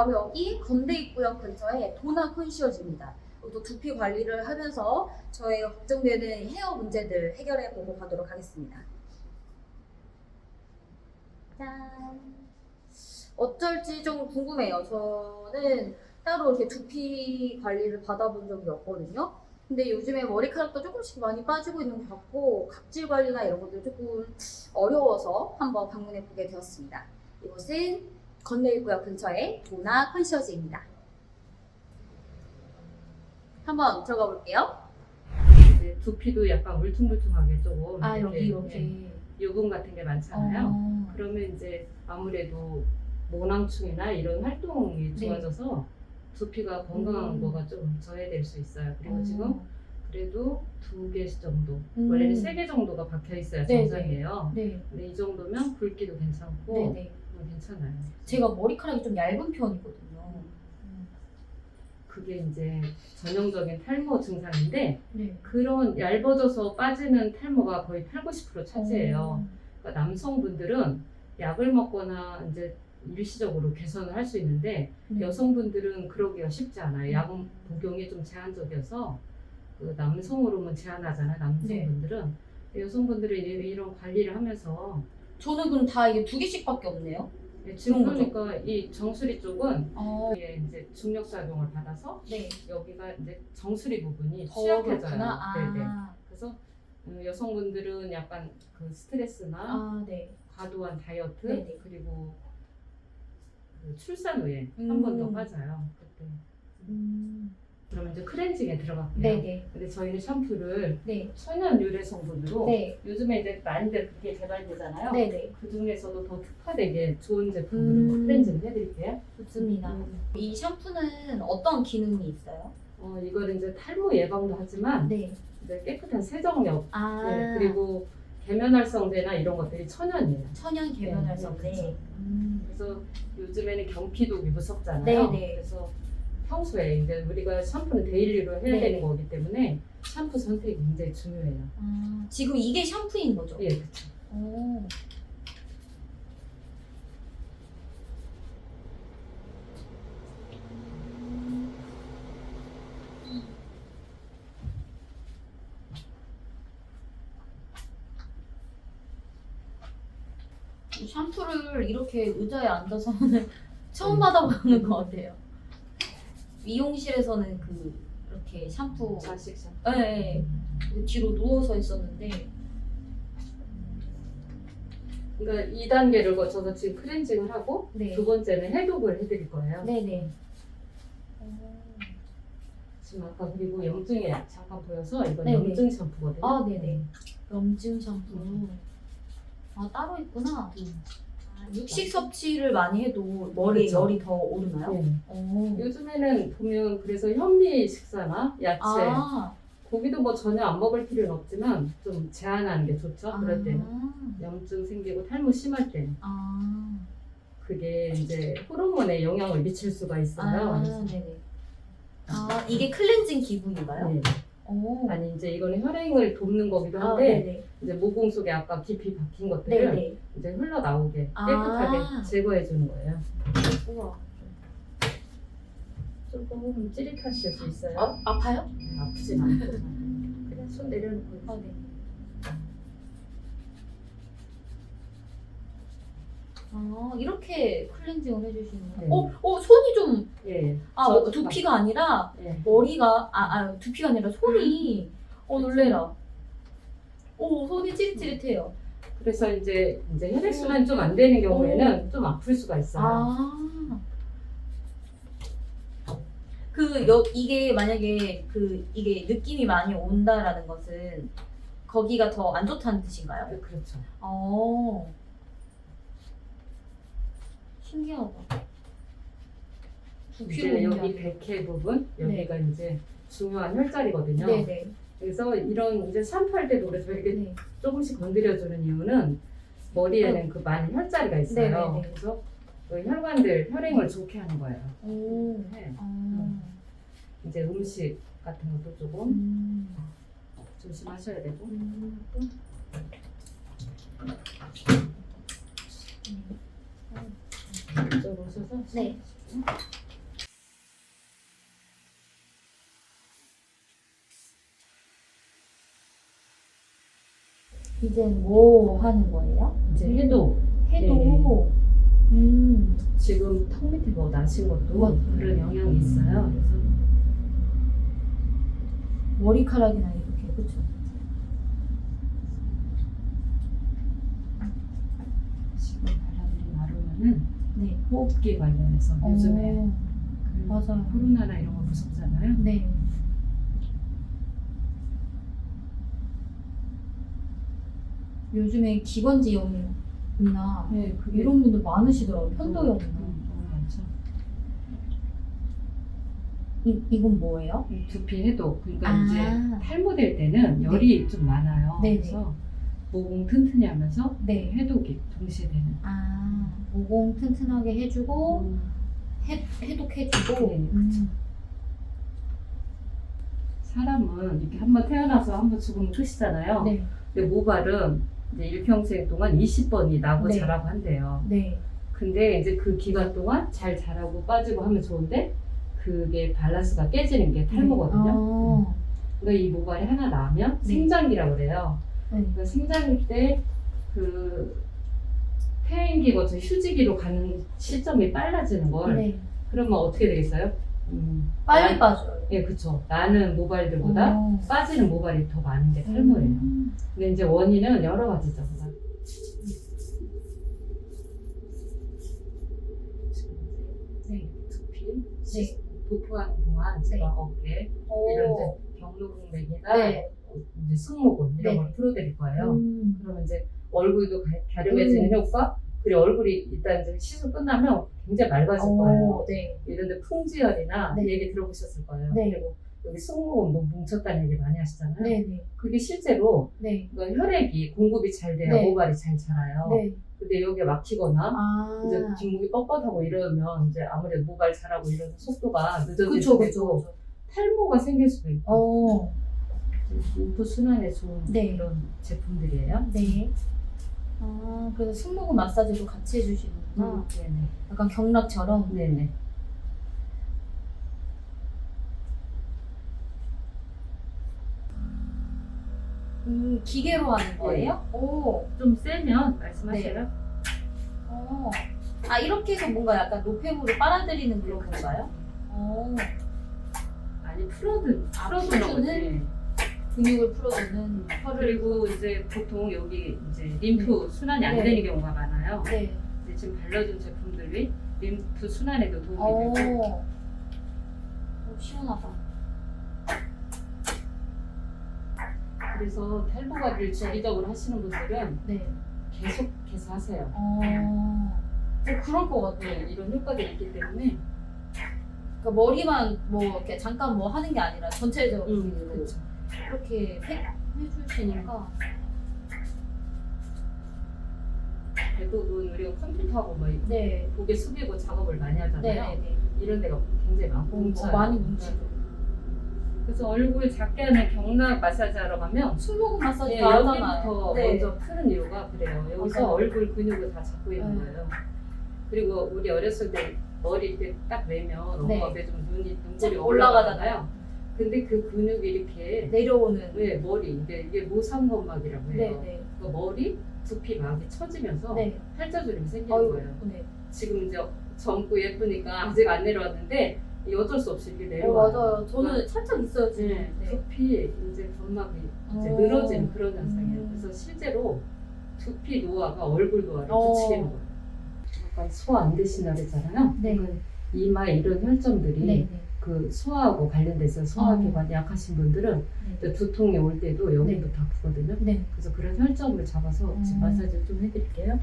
바로 여기 건대 입구역 근처에 도나 컨시어즈입니다. 또 두피 관리를 하면서 저의 걱정되는 헤어 문제들 해결해 보고 가도록 하겠습니다. 짠. 어쩔지 좀 궁금해요. 저는 따로 이렇게 두피 관리를 받아본 적이 없거든요. 근데 요즘에 머리카락도 조금씩 많이 빠지고 있는 것 같고 각질 관리나 이런 것들 조금 어려워서 한번 방문해 보게 되었습니다. 이곳은 건대입구역 근처의 도나 컨시어즈입니다. 한번 들어가 볼게요. 이제 두피도 약간 울퉁불퉁하게 조금 아 이렇게, 여기 이렇게. 예, 유분 같은 게 많잖아요. 어. 그러면 이제 아무래도 모낭충이나 이런 활동이 네. 좋아져서 두피가 건강한 음. 거가 좀 저해될 수 있어요. 그리고 어. 지금 그래도 두 개 정도, 음. 원래는 세 개 정도가 박혀 있어야 네, 정상이에요. 네. 근데 이 정도면 굵기도 괜찮고 네네. 뭐 괜찮아요. 제가 머리카락이 좀 얇은 편이거든요. 그게 이제 전형적인 탈모 증상인데 네. 그런 얇아져서 빠지는 탈모가 거의 8, 90% 차지해요. 어. 그러니까 남성분들은 약을 먹거나 이제 일시적으로 개선을 할 수 있는데 네. 여성분들은 그러기가 쉽지 않아요. 약 복용이 좀 제한적이어서 그 남성 호르몬 제한하잖아요. 남성분들은 여성분들은 이- 이런 관리를 하면서 저는 그럼 다 이게 두 개씩밖에 없네요. 지금 그런 거죠? 보니까 이 정수리 쪽은 어. 이게 이제 중력 작용을 받아서 네. 여기가 이제 정수리 부분이 더 취약해져요. 그렇구나. 네네. 아. 그래서 음, 여성분들은 약간 그 스트레스나 아, 네. 과도한 다이어트 네네. 그리고 그 출산 후에 음. 한번더 빠져요. 그때. 음. 그러면 이제 클렌징에 들어갈게요. 네네. 근데 저희는 샴푸를 네. 천연 유래 성분으로 네. 요즘에 이제 많이들 그게 개발되잖아요. 네네. 그 중에서도 더 특화되게 좋은 제품으로 음. 클렌징을 해드릴게요. 좋습니다. 음. 이 샴푸는 어떤 기능이 있어요? 어, 이거는 이제 탈모 예방도 하지만 네. 이제 깨끗한 세정력 아. 네, 그리고 계면활성제나 이런 것들이 천연이에요. 천연 계면활성제. 네, 그쵸. 음. 그래서 요즘에는 경피도 무섭잖아요. 네네. 그래서 평소에 이제 우리가 샴푸는 데일리로 해야 네네. 되는 거기 때문에 샴푸 선택이 굉장히 중요해요. 아, 지금 이게 샴푸인 거죠? 예, 그렇죠. 오. 샴푸를 이렇게 의자에 앉아서는 처음 음. 받아보는 것 같아요. 미용실에서는 그 이렇게 샴푸 자식 샴푸. 네, 네. 뒤로 누워서 했었는데 그러니까 2단계를 거쳐서 지금 클렌징을 하고 네. 두 번째는 해독을 해드릴 거예요. 네네. 지금 아까 그리고 염증에 잠깐 보여서 이건 네네. 염증 샴푸거든요. 아, 네네. 염증 샴푸. 아, 따로 있구나. 음. 아, 육식 섭취를 많이 해도 머리에 그렇죠. 열이 더 오르나요? 네. 오. 요즘에는 보면 그래서 현미 식사나 야채, 아, 고기도 뭐 전혀 안 먹을 필요는 없지만 좀 제한하는 게 좋죠. 그럴 때는 아, 염증 생기고 탈모 심할 때는 아, 그게 이제 호르몬에 영향을 미칠 수가 있어요. 아, 네네. 아, 이게 클렌징 기분인가요? 네. 오. 아니 이제 이거는 혈행을 돕는 거기도 아, 한데 네네. 이제 모공 속에 아까 깊이 박힌 것들을 네네. 이제 흘러나오게 아. 깨끗하게 제거해 주는 거예요. 우와. 조금 찌릿하실 수 있어요. 아, 아파요? 아프진 않고 그냥 손 내려놓고 아, 네. 아, 이렇게 클렌징을 해주시는 네. 거예요? 어, 어, 손이 좀, 예. 아, 저도 뭐, 두피가 아니라 예. 머리가, 아, 아, 두피가 아니라 손이, 어, 놀래라. 오, 손이 찌릿찌릿해요. 그래서 이제 이제 혈액 순환이 좀안 되는 경우에는 좀 아플 수가 있어요. 아. 그, 여, 이게 만약에 그, 이게 느낌이 많이 온다라는 것은 거기가 더 안 좋다는 뜻인가요? 네, 그렇죠. 어. 신기하다. 이제 여기 백회 부분 여기가 이제 중요한 혈자리거든요. 네네. 그래서 이런 이제 샴푸할 때도 그래서 이렇게 네. 조금씩 건드려주는 이유는 머리에는 그 많은 혈자리가 있어요. 네네네. 그래서 그 혈관들 혈행을 좋게 하는 거예요. 오. 네. 아. 이제 음식 같은 것도 조금 음. 조심하셔야 되고. 음. 음. 이쪽으로 오셔서 네. 이제 뭐 하는 거예요? 이제 해도 해도 음 지금 턱 밑에 뭐 나신 것도 우와. 그런 영향이 있어요. 그래서 머리카락이나 이렇게 그렇죠. 지금 발라드린 마루면은 네. 호흡기 관련해서 요즘에 어, 그 맞아요. 코로나나 이런 거 무섭잖아요. 네. 요즘에 기관지염이나 네, 그게 이런 분들 많으시더라고요. 편도염이나. 음, 너무 많죠. 이, 이건 뭐예요? 이 두피 해도 그러니까 아. 이제 탈모될 때는 열이 좀 많아요. 네네. 그래서 모공 튼튼히 하면서 네. 해독이 동시에 되는. 아, 모공 튼튼하게 해주고 음. 해, 해독해주고. 네, 음. 사람은 이렇게 한번 태어나서 한번 죽으면 끝이잖아요. 네, 근데 모발은 이제 일평생 동안 20번이 나고 네. 자라고 한대요. 네. 근데 이제 그 기간 동안 잘 자라고 빠지고 하면 좋은데 그게 밸런스가 깨지는 게 탈모거든요. 아, 그러니까 이 모발이 하나 나면 네. 생장기라고 그래요. 네. 그러니까 생장기 때그 퇴행기 거쳐 휴지기로 가는 시점이 빨라지는 걸 네. 그러면 어떻게 되겠어요? 음, 빨리 나- 빠져요. 예, 그쵸. 나는 모발들보다 어. 빠지는 모발이 더 많은 게 탈모예요. 음. 근데 이제 원인은 여러 가지죠. 네. 두피, 네. 도포하는 동안 제가 어깨 이런 오. 이제 경로공맥이나 네. 이제 승모근 이런 네. 걸 풀어드릴 거예요. 음. 그러면 이제 얼굴도 가- 갸름해지는 효과 그리고 얼굴이 일단 이제 시술 끝나면 굉장히 맑아질 거예요. 오, 네. 이런데 풍지열이나 네. 얘기 들어보셨을 거예요. 네. 그리고 여기 승모근 뭐 뭉쳤다는 얘기 많이 하시잖아요. 네, 네. 그게 실제로 네. 그러니까 혈액이 공급이 잘 돼야 네. 모발이 잘 자라요. 네. 근데 여기가 막히거나 아. 이제 뒷목이 뻣뻣하고 이러면 이제 아무래도 모발 자라고 이런 속도가 늦어질 수도 있고. 탈모가 생길 수도 있고 어, 림프 순환에 좋은 네. 그런 제품들이에요. 네. 아, 그래서 승모근 마사지도 같이 해주시는구나. 음, 네네. 약간 경락처럼. 네네. 음, 기계로 하는 거예요? 오. 좀 세면 말씀하세요. 어. 아, 이렇게 해서 뭔가 약간 노폐물을 빨아들이는 그런 건가요? 어. 아니 풀어드 아, 풀어주는 풀어주는? 거지. 근육을 풀어주는 혀를. 그리고 이제 보통 여기 이제 림프 순환이 안 네. 되는 경우가 많아요. 네. 근데 지금 발라준 제품들이 림프 순환에도 도움이 오. 되고 오, 시원하다. 그래서 탈모 관리를 주기적으로 하시는 분들은 네. 계속해서 하세요. 어. 어, 그럴 것 같아. 네, 이런 효과들이 있기 때문에 그러니까 머리만 뭐 이렇게 잠깐 뭐 하는 게 아니라 전체적으로 음, 그렇죠. 이렇게 해, 해주시니까. 대부분 우리가 컴퓨터하고 뭐 네. 고개 숙이고 작업을 많이 네. 하잖아요. 네. 네. 이런 데가 굉장히 많고 어, 뭉쳐요. 많이 뭉치고. 그래서 얼굴 작게 하는 경락 마사지 하러 가면 승모근 마사지 네, 다 하잖아요. 여기부터 네. 먼저 푸는 이유가 그래요. 여기서 맞아요. 얼굴 근육을 다 잡고 있는 네. 거예요. 그리고 우리 어렸을 때 머리 이렇게 딱 매면 네. 엄마가 좀 눈이 눈물이 쫙 올라가잖아요. 올라가잖아요. 근데 그 근육이 이렇게 내려오는. 왜 머리 이게 이게 모상건막이라고 네. 해요. 네. 그 머리 두피 막이 처지면서 네. 팔자주름이 생기는 어유 거예요. 네. 지금 이제 젊고 예쁘니까 아직 안 내려왔는데 이 어쩔 수 없이 이게 어, 내려와요. 맞아요. 저는 살짝 있어요, 지금. 네, 네. 두피 이제 점막이 이제 어. 늘어지는 그런 현상이에요. 음. 그래서 실제로 두피 노화가 얼굴 노화를 어. 부추기는 거예요. 약간 소화 안 되신다 그랬잖아요. 네. 그러니까 이마 이런 혈점들이 네. 네. 그 소화하고 관련돼서 어. 소화기관이 약하신 분들은 이제 두통이 올 때도 여기부터 아프거든요. 네. 그래서 그런 혈점을 잡아서 지금 음. 마사지를 좀 해드릴게요.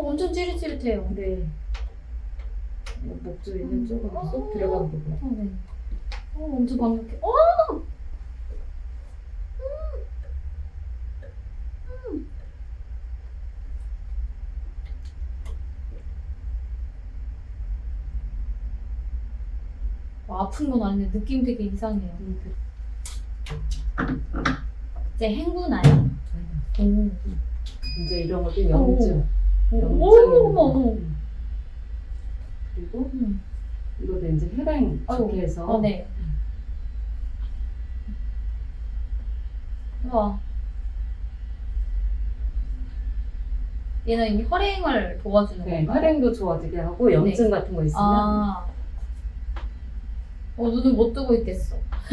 엄청 찌릿찌릿해요. 네. 목줄 있는 음. 쪽으로 쏙 들어가는 부분. 어, 네. 어, 엄청 강력해. 어! 와, 아픈 건 아닌데 느낌 되게 이상해요. 이제 헹구나요? 오. 이제 이런 것도 염증. 오, 어머. 그리고 음. 이것도 이제 혈행 아이고. 좋게 해서 어, 네. 우와. 얘는 이 혈행을 도와주는 네, 건가요? 혈행도 좋아지게 하고 염증 같은 거 있으면 아. 어, 눈을 못 뜨고 있겠어.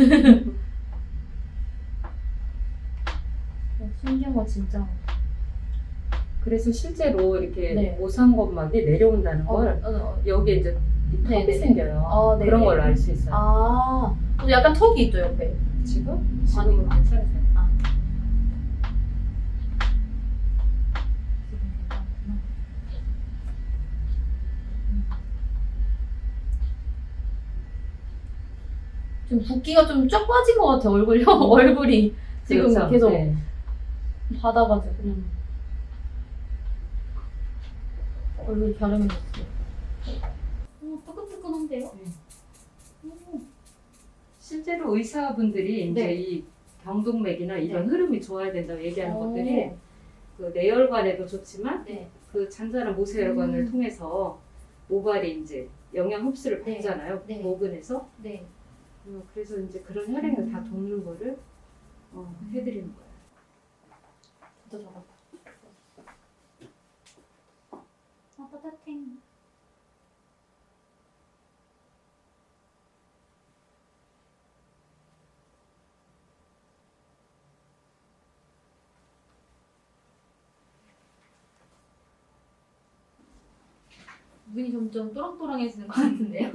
어, 신기한 거 진짜. 그래서 실제로 이렇게 네. 모상건막이 내려온다는 어, 걸 어, 어. 여기에 이제 이 네, 턱이 네. 생겨요. 아, 네, 그런 네. 걸로 알 수 있어요. 아, 또 약간 턱이 있죠, 옆에. 지금? 아니, 지금 괜찮으세요? 아. 지금. 좀 붓기가 좀 쫙 빠진 것 같아 얼굴요 얼굴이 지금 그렇죠. 계속 네. 받아가지고 음. 얼굴 갸름해졌어. 어, 뜨끈뜨끈한데요? 네. 오. 실제로 의사분들이 이제 네. 이 경동맥이나 이런 네. 흐름이 좋아야 된다고 얘기하는 오. 것들이 그 내혈관에도 좋지만 네. 그 잔잔한 모세혈관을 음. 통해서 모발이 이제 영양 흡수를 네. 받잖아요. 네. 모근에서. 네. 어, 그래서 이제 그런 혈행을 음. 다 돕는 거를 어, 해드리는 거예요. 진짜 잘한 다. 아 따뜻해. 눈이 점점 또랑또랑해지는 것 같은데요?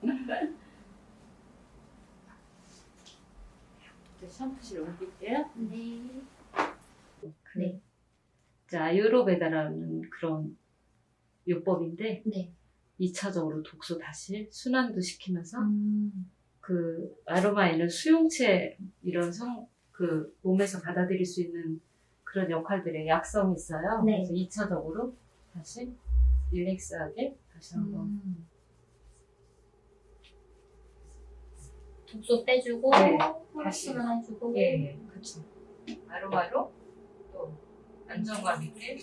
이제 샴푸실 옮길게요. 네. 네. 자, 아유르베다라는 그런 요법인데 네. 2차적으로 독소 다시 순환도 시키면서 음. 그 아로마에는 수용체 이런 성 그 몸에서 받아들일 수 있는 그런 역할들의 약성이 있어요. 네. 그래서 2차적으로 다시 릴렉스하게 다시 한번 음. 독소 빼주고 네, 혈액순환 해주고 예, 예, 그렇죠. 아로마로 또 안정감 있게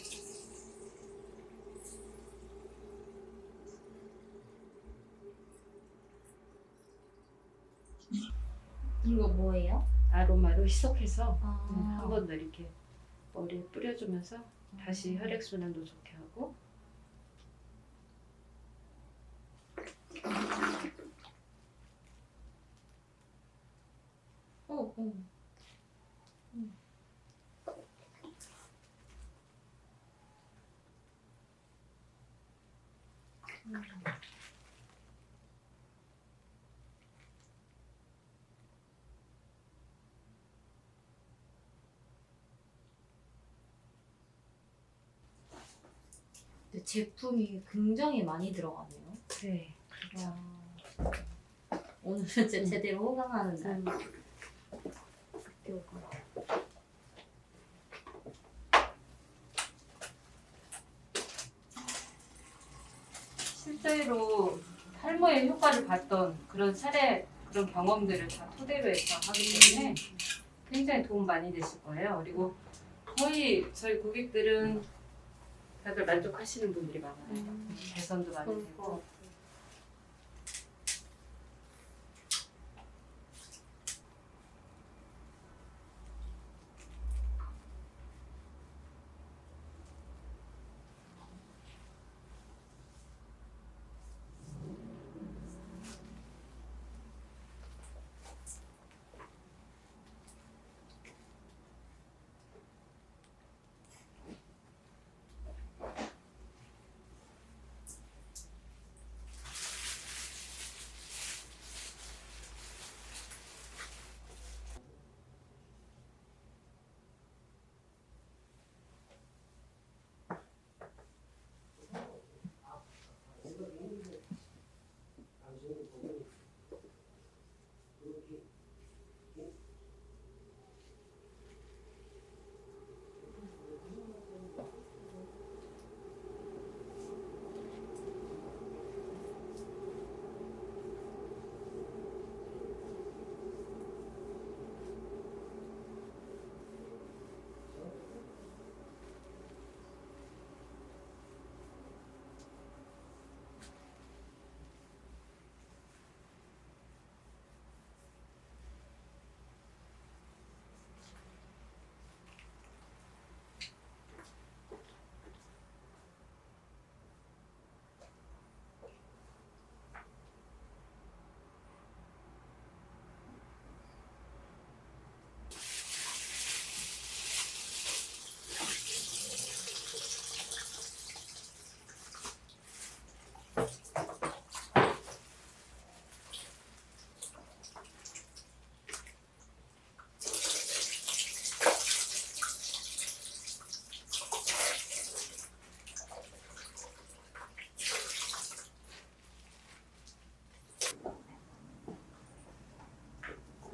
이거 뭐예요? 아로마로 희석해서 아. 한 번 더 이렇게 머리에 뿌려주면서 다시 혈액 순환도 좋게 하고 어, 어. 음. 음. 근데 제품이 굉장히 많이 들어가네요. 네. 와, 오늘은 진짜 제대로 호강하는 날. 요거. 실제로 탈모의 효과를 봤던 그런 사례 그런 경험들을 다 토대로 해서 하기 때문에 굉장히 도움 많이 되실 거예요. 그리고 거의 저희 고객들은 다들 만족하시는 분들이 많아요. 개선도 많이 되고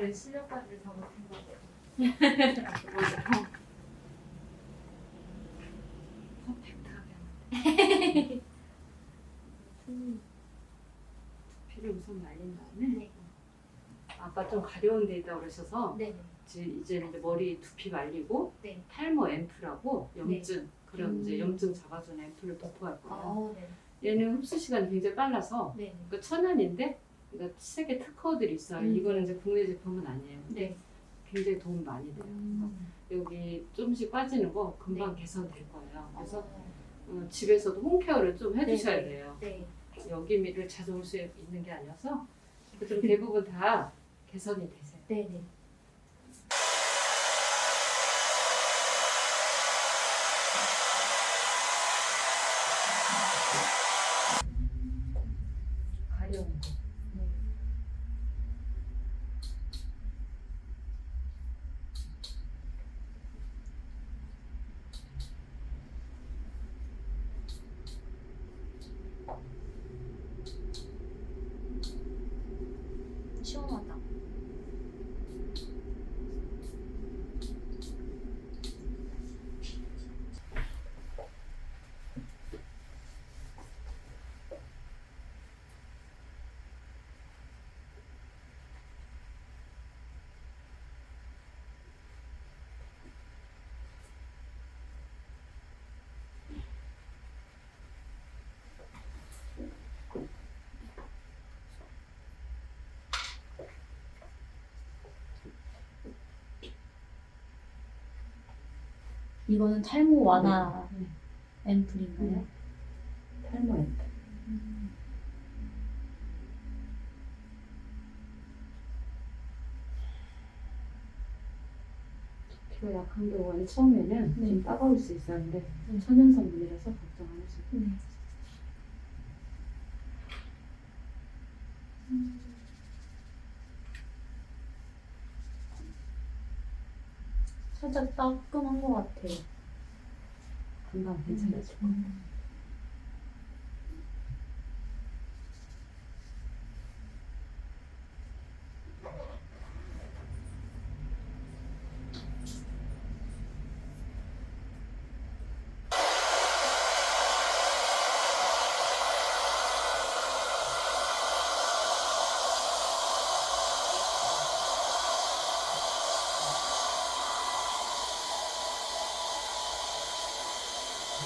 내 실력까지 작업한 거고. 퍼펙트하게. 피를 우선 말린 다음에 네. 아까 좀 가려운 데 있다 그러셔서 네. 이제 이제 이제 머리 두피 말리고 네. 탈모 앰플하고 염증 그런 음. 이제 염증 잡아주는 앰플을 도포할 거예요. 아, 네. 얘는 흡수 시간이 굉장히 빨라서 네. 그 천연인데 그러니까 색의 특허들이 있어요. 음. 이거는 이제 국내 제품은 아니에요. 근데 네. 굉장히 도움 많이 돼요. 음. 여기 조금씩 빠지는 거 금방 개선될 거예요. 그래서 어, 어, 집에서도 홈케어를 좀 해주셔야 네, 네. 돼요. 네. 여기 미를 찾아올 수 있는 게 아니어서 좀 대부분 다 개선이 되세요. 네. 네. 가려운 거. 시원하다. 이거는 탈모 완화 네. 앰플인가요? 탈모 앰플. 피가 약한 경우에는 처음에는 네. 좀 따가울 수 있었는데 음. 천연 성분이라서 걱정 안 하셔도 돼요. 네. 살짝 따끔한 것 같아요. 금방 괜찮아질 거예요.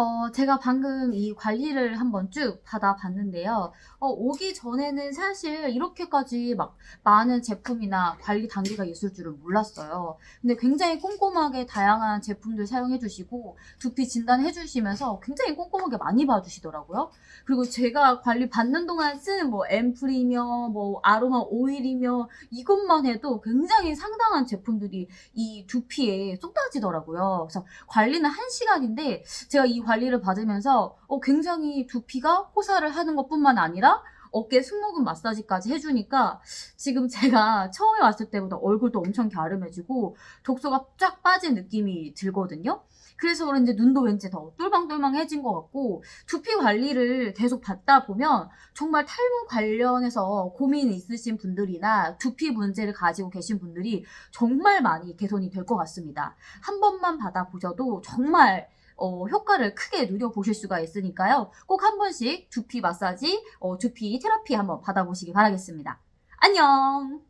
어, 제가 방금 이 관리를 한번 쭉 받아봤는데요. 어, 오기 전에는 사실 이렇게까지 막 많은 제품이나 관리 단계가 있을 줄은 몰랐어요. 근데 굉장히 꼼꼼하게 다양한 제품들 사용해주시고 두피 진단해주시면서 굉장히 꼼꼼하게 많이 봐주시더라고요. 그리고 제가 관리 받는 동안 쓴 뭐 앰플이며 뭐 아로마 오일이며 이것만 해도 굉장히 상당한 제품들이 이 두피에 쏟아지더라고요. 그래서 관리는 한 시간인데 제가 이 관리를 받으면서 어, 굉장히 두피가 호사를 하는 것뿐만 아니라 어깨 승모근 마사지까지 해주니까 지금 제가 처음에 왔을 때보다 얼굴도 엄청 갸름해지고 독소가 쫙 빠진 느낌이 들거든요. 그래서 그런지 눈도 왠지 더 똘망똘망해진 것 같고 두피 관리를 계속 받다 보면 정말 탈모 관련해서 고민이 있으신 분들이나 두피 문제를 가지고 계신 분들이 정말 많이 개선이 될 것 같습니다. 한 번만 받아보셔도 정말 어, 효과를 크게 누려보실 수가 있으니까요. 꼭 한 번씩 두피 마사지, 어, 두피 테라피 한번 받아보시기 바라겠습니다. 안녕!